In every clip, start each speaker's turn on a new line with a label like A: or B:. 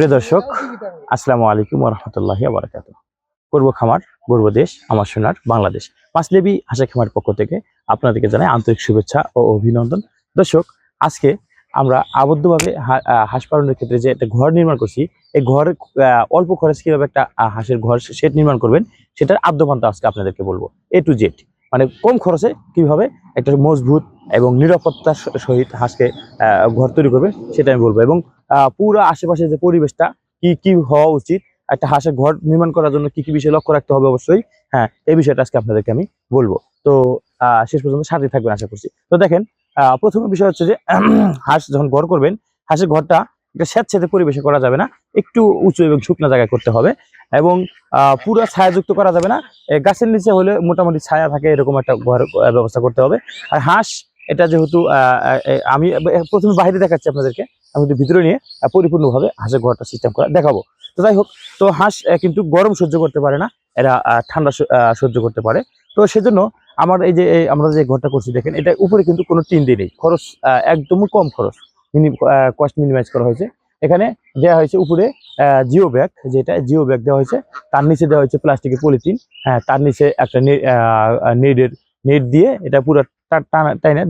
A: প্রিয় দর্শক, আসসালামু আলাইকুম রহমতুল্লাহি আবরাকাত পূর্ব খামার, পূর্ব দেশ, আমার সোনার বাংলাদেশ। মাসলেবি হাসা খামার পক্ষ থেকে আপনাদেরকে জানাই আন্তরিক শুভেচ্ছা ও অভিনন্দন। দর্শক, আজকে আমরা আবদ্ধভাবে হাঁস পালনের ক্ষেত্রে যে একটা ঘর নির্মাণ করছি, এই ঘর অল্প খরচ কীভাবে একটা হাঁসের ঘর শেড নির্মাণ করবেন, সেটার আদ্যপান্ত আজকে আপনাদেরকে বলব এ টু জেড মানে কম খরচে কীভাবে একটা মজবুত এবং নিরাপত্তার সহিত হাঁসকে ঘর তৈরি করবে সেটা আমি বলব। এবং পুরো আশেপাশে যে পরিবেশটা, কি কি হওয়া উচিত, একটা হাঁসের ঘর নির্মাণ করার জন্য কি কি বিষয় লক্ষ্য রাখতে হবে অবশ্যই হ্যাঁ এই বিষয়টা আজকে আপনাদেরকে আমি বলব। তো শেষ পর্যন্ত সাথে থাকবেন আশা করছি। তো দেখেন প্রথমে বিষয় হচ্ছে যে, হাঁস যখন ঘর করবেন, হাঁসের ঘরটা একটা স্যাঁতস্যাঁতে পরিবেশে করা যাবে না, একটু উঁচু এবং শুকনো জায়গায় করতে হবে এবং পুরো ছায়াযুক্ত করা যাবে না গাছের নিচে হলে মোটামুটি ছায়া থাকে, এরকম একটা ঘর, ব্যবস্থা করতে হবে। আর হাঁস, এটা যেহেতু আমি প্রথমে বাইরে দেখাচ্ছি আপনাদেরকে। আমি কিন্তু ভিতরে নিয়ে পরিপূর্ণভাবে হাঁসের ঘরটা সিস্টেম করা দেখাবো। তো যাই হোক, তো হাঁস কিন্তু গরম সহ্য করতে পারে না। এরা ঠান্ডা সহ্য করতে পারে। তো সেজন্য আমার এই যে আমরা যে ঘরটা করছি, দেখেন, এটা উপরে কিন্তু কোনো টিন দিয়ে নেই। খরচ একদমই কম খরচ। মিনি কস্ট মিনিমাইজ করা হয়েছে। এখানে দেওয়া হয়েছে উপরে জিও ব্যাগ, যেটা জিও ব্যাগ দেওয়া হয়েছে। তার নিচে দেওয়া হয়েছে প্লাস্টিকের পলিথিন হ্যাঁ তার নিচে একটা নেটের, নেট দিয়ে এটা পুরো টানা, টাইনে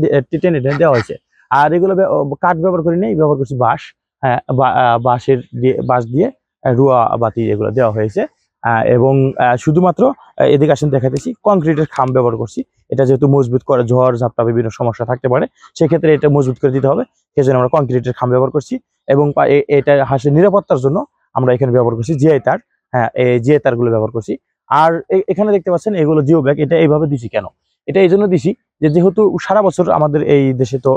A: টেনে টেনে দেওয়া হয়েছে। আর এগুলো কাঠ ব্যবহার করি নেই, ব্যবহার করছি বাঁশ। হ্যাঁ বাঁশের দিয়ে, বাঁশ দিয়ে রুয়া বাতি এগুলো দেওয়া হয়েছে। এবং শুধুমাত্র এদিকে আসেন দেখাতেছি কংক্রিটের খাম ব্যবহার করছি। এটা যেহেতু মজবুত করে ঝড়, ঝাপটা, বিভিন্ন সমস্যা থাকতে পারে, সেক্ষেত্রে এটা মজবুত করে দিতে হবে। সেজন্য আমরা কংক্রিটের খাম ব্যবহার করছি এবং এটা হাঁসের নিরাপত্তার জন্য আমরা এখানে ব্যবহার করছি জিআই তার। হ্যাঁ এই জিআই তারগুলো ব্যবহার করছি। আর এখানে দেখতে পাচ্ছেন, এগুলো জিও ব্যাগ, এটা এইভাবে দিছি কেন? এটা এই জন্য দিছি যে যেহেতু সারা বছর আমাদের এই দেশে তো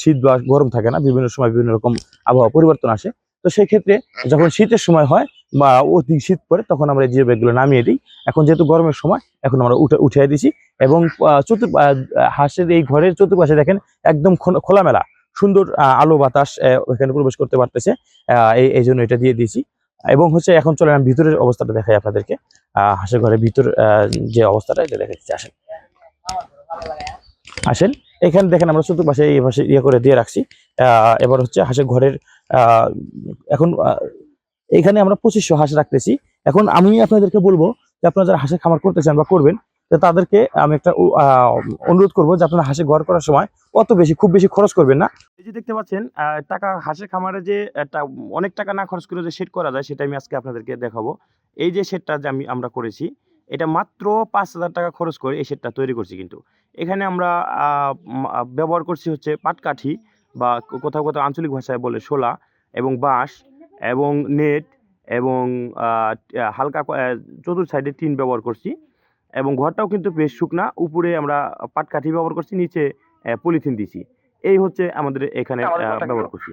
A: শীত বা গরম থাকে না, বিভিন্ন সময় বিভিন্ন রকম আবহাওয়া পরিবর্তন আসে, তো সেই ক্ষেত্রে যখন শীতের সময় হয় বা অধিক শীত পড়ে তখন আমরা জিও ব্যাগগুলো নামিয়ে দিই। এখন যেহেতু গরমের সময়, এখন আমরা উঠে, উঠিয়ে দিছি এবং চতুর হাঁসের এই ঘরের চতুর্পাশে দেখেন একদম খোলা- খোলামেলা, সুন্দর আলো বাতাস ওখানে প্রবেশ করতে পারতেছে এই এই জন্য এটা দিয়ে দিয়েছি। এবং হচ্ছে এখন চলে আমি ভিতরের অবস্থাটা দেখাই আপনাদেরকে হাঁসের ঘরের ভিতর যে অবস্থাটা, এটা দেখাচ্ছি আসেন। আসেন। এখানে দেখেন আমরা চতুর্পাশে এই পাশে ইয়ে করে দিয়ে রাখছি। এবার হচ্ছে হাঁসের ঘরের এখন এখানে আমরা পঁচিশশো হাঁস রাখতেছি। এখন আমি আপনাদেরকে বলব যে আপনারা যারা হাঁসের খামার করতে চান বা করবেন তাদেরকে আমি একটা অনুরোধ করব যে আপনারা হাঁসের ঘর করার সময় অত বেশি, খুব বেশি খরচ করবেন না। এই যে দেখতে পাচ্ছেন টাকা হাঁসের খামারে যে একটা অনেক টাকা না খরচ করে যে সেট করা যায়, সেটা আমি আজকে আপনাদেরকে দেখাবো। এই যে সেটটা যে আমি, আমরা করেছি এটা মাত্র পাঁচ হাজার টাকা খরচ করে এই সেটটা তৈরি করছি কিন্তু। এখানে আমরা ব্যবহার করছি হচ্ছে পাটকাঠি বা কোথাও কোথাও আঞ্চলিক ভাষায় বলে শোলা এবং বাঁশ এবং নেট এবং হালকা চতুর্থ সাইডে টিন ব্যবহার করছি এবং ঘরটাও কিন্তু বেশ শুকনা। উপরে আমরা পাটকাঠি ব্যবহার করছি নিচে পলিথিন দিছি। এই হচ্ছে আমাদের এখানে ব্যবহার করছি।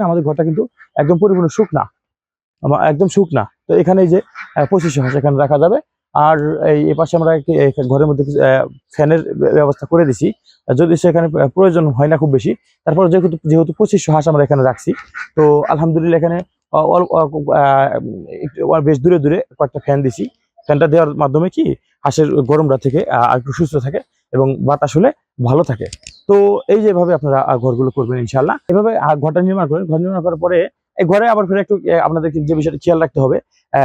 A: আমাদের ঘরটা কিন্তু একদম পরিপূর্ণ শুকনা। একদম শুকনা। তো এখানে যে পঁচিশশো হাঁস এখানে রাখা যাবে। আর এই, এ পাশে আমরা ঘরের মধ্যে ফ্যানের ব্যবস্থা করে দিছি। যদি সেখানে প্র- প্রয়োজন হয় না খুব বেশি, তারপর যেহেতু যেহেতু পঁচিশশো হাঁস আমরা এখানে রাখছি, তো আলহামদুলিল্লাহ এখানে বেশ দূরে দূরে কয়েকটা ফ্যান দিছি। ফ্যানটা দেওয়ার মাধ্যমে কি, হাঁসের গরমটা থেকে একটু সুস্থ থাকে এবং বাতাস হলে ভালো থাকে। তো এই যেভাবে আপনারা ঘরগুলো করবেন ইনশাল্লাহ এভাবে ঘরটা নির্মাণ করেন। ঘর নির্মাণ করার পরে ঘরে আবার ফিরে একটু আপনাদেরকে যে বিষয়টা খেয়াল রাখতে হবে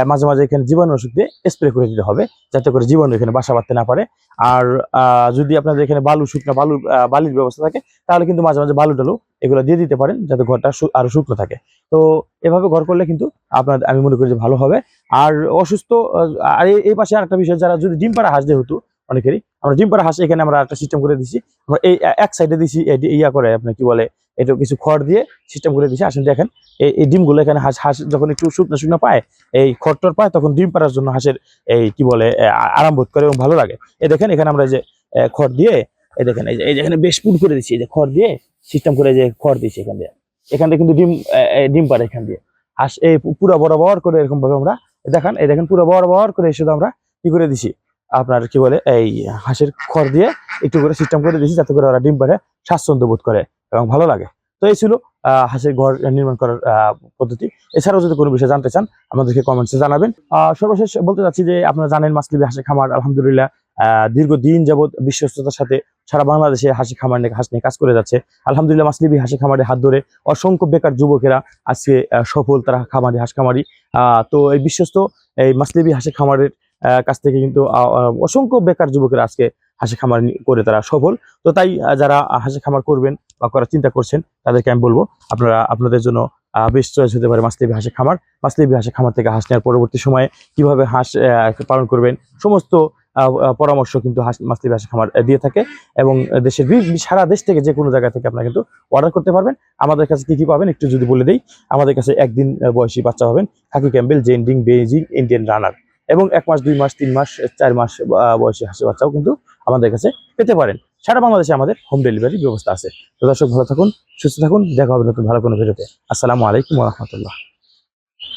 A: মাঝে মাঝে এখানে জীবাণু ওষুধ দিয়ে স্প্রে করে দিতে হবে, যাতে করে জীবাণু এখানে বাসা বাঁধতে না পারে। আর যদি আপনাদের এখানে বালু শুকনো, বালু বালির ব্যবস্থা থাকে, তাহলে কিন্তু মাঝে মাঝে বালু টালু এগুলো দিয়ে দিতে পারেন, যাতে ঘরটা আরও শুকনো থাকে। তো এভাবে ঘর করলে কিন্তু আপনার, আমি মনে করি যে ভালো হবে। আর অসুস্থ আর এই- এই পাশে আরেকটা বিষয়, যারা যদি ডিম পাড়া হাঁস যেহেতু অনেকেরই। আমরা ডিম পাড়া হাঁস এখানে আমরা একটা সিস্টেম করে দিছি। আমরা এই, এক সাইডে দিছি ইয়া করে আপনি কি বলে, এটা কিছু খড় দিয়ে সিস্টেম করে দিছি। আসেন দেখেন, এই এই ডিমগুলো এখানে হাঁস হাঁস, যখন একটু শুকনো শুকনো পায়, এই খড়টর পায়, তখন ডিম পাড়ার জন্য হাঁসের, এই কি বলে আরাম বোধ করে এবং ভালো লাগে। এই দেখেন, এখানে আমরা যে খড় দিয়ে, এই দেখেন, এই যে এই যে এখানে বেশ পুর করে দিচ্ছি এই যে খড় দিয়ে সিস্টেম করে যে খড় দিচ্ছি এখান দিয়ে। এখান থেকে কিন্তু ডিম ডিম পাড়ে এখান দিয়ে। হাঁস, এই পুরো বরাবর করে এরকম ভাবে আমরা দেখেন এই দেখেন, পুরো বরাবর করে শুধু আমরা কি করে দিছি আপনার কি বলে, এই হাঁসের খড় দিয়ে একটু করে সিস্টেম করে দিছি যাতে করে ওরা ডিম পাড়ে স্বাচ্ছন্দ্য বোধ করে এবং ভালো লাগে। তো এই ছিল হাঁসের ঘর নির্মাণ করার পদ্ধতি। এছাড়াও যদি কোনো বিষয় জানতে চান, আমাদেরকে কমেন্টসে জানাবেন। সর্বশেষ বলতে চাচ্ছি যে, আপনারা জানেন মাসলিবি হাঁসের খামার, আলহামদুলিল্লাহ দীর্ঘদিন যাবৎ বিশ্বস্ততার সাথে সারা বাংলাদেশে হাসি খামার নিয়ে, হাঁস নিয়ে কাজ করে যাচ্ছে। আলহামদুলিল্লাহ, মাসলিবি হাসি খামারের হাত ধরে অসংখ্য বেকার যুবকেরা আজকে সফল, তারা খামারি, হাঁস খামারি। তো এই বিশ্বস্ত এই মাসলিবি হাসি খামারের কাছ থেকে কিন্তু অসংখ্য বেকার যুবকেরা আজকে হাসি খামার করে তারা সফল। তো তাই যারা হাসি খামার করবেন বা করার চিন্তা করছেন, তাদেরকে আমি বলব, আপনারা, আপনাদের জন্য বেশ চয়েস হতে পারে মাসলিবি হাসি খামার। মাসলিবি হাসি খামার থেকে হাঁস নেওয়ার পরবর্তী সময়ে কীভাবে হাঁস পালন করবেন, সমস্ত পরামর্শ কিন্তু হাঁস, মাসলিবি হাসি খামার দিয়ে থাকে এবং দেশের সারা দেশ থেকে যে কোনো জায়গা থেকে আপনারা কিন্তু অর্ডার করতে পারবেন। আমাদের কাছে কি কি পাবেন একটু যদি বলে দিই। আমাদের কাছে একদিন বয়সী বাচ্চা পাবেন। Khaki Campbell Jinding Beijing Indian runner. এবং এক মাস, দুই মাস, তিন মাস, চার মাস বয়সী হাসি বাচ্চাও কিন্তু আমাদের কাছে পেতে পারেন। সারা বাংলাদেশে আমাদের হোম ডেলিভারি ব্যবস্থা আছে। তো দর্শক, ভালো থাকুন, সুস্থ থাকুন। দেখা হবে নতুন ভালো কোনো ভিডিওতে। আসসালামু আলাইকুম রহমতুল্লাহ।